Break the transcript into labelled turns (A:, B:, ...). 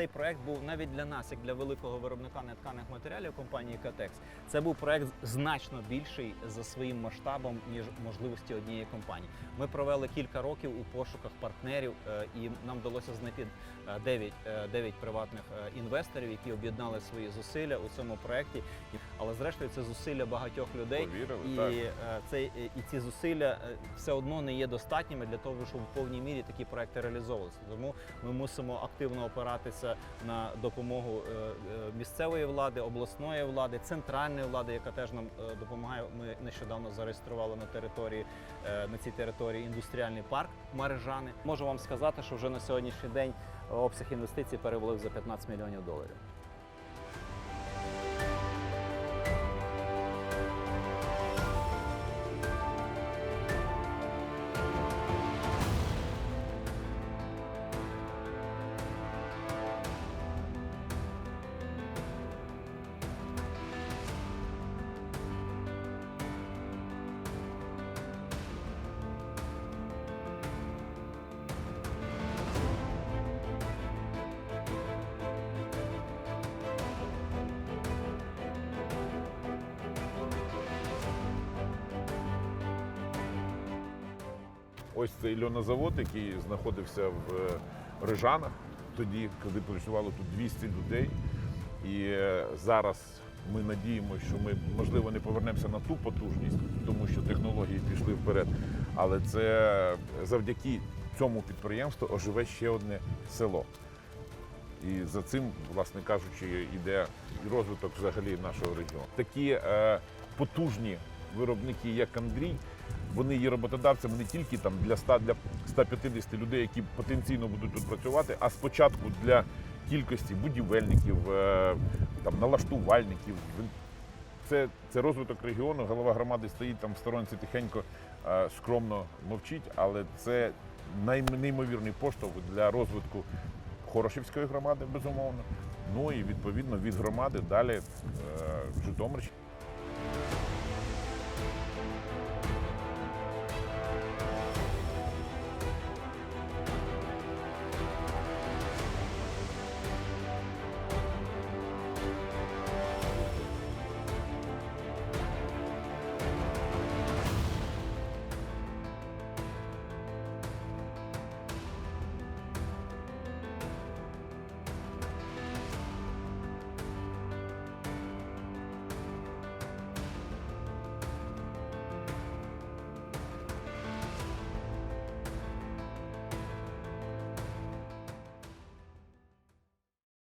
A: цей проект був навіть для нас, як для великого виробника нетканих матеріалів компанії Катекс. Це був проект значно більший за своїм масштабом ніж можливості однієї компанії. Ми провели кілька років у пошуках партнерів, е, і нам вдалося знайти 9, 9 приватних е, інвесторів, які об'єднали свої зусилля у цьому проекті. Але зрештою це зусилля багатьох людей.
B: Повірили,
A: І,
B: так.
A: е, цей, е, і ці зусилля е, все одно не є достатніми для того, щоб в повній мірі такі проекти реалізовувалися. Тому ми мусимо активно опиратися на допомогу е, е, місцевої влади, обласної влади, центральної влади, яка теж нам е, допомагає. Ми нещодавно зареєстрували на території на цій території індустріальний парк Мережани. Можу вам сказати, що вже на сьогоднішній день обсяг інвестицій перевалив за 15 мільйонів доларів.
B: Ось цей льонозавод, який знаходився в е, Рижанах, тоді, коли працювало тут 200 людей. І е, зараз ми надіємося, що ми, можливо, не повернемося на ту потужність, тому що технології пішли вперед. Але це завдяки цьому підприємству оживе ще одне село. І за цим, власне кажучи, йде розвиток взагалі нашого регіону. Такі е, потужні виробники, як Андрій, вони є роботодавцями не тільки там для 100, для 150 людей, які потенційно будуть тут працювати, а спочатку для кількості будівельників, е, там налаштувальників. Це, це розвиток регіону. Голова громади стоїть там в сторонці тихенько, е, скромно мовчить, але це неймовірний поштовх для розвитку Хорошівської громади, безумовно. Ну і відповідно від громади далі е, Житомирщини.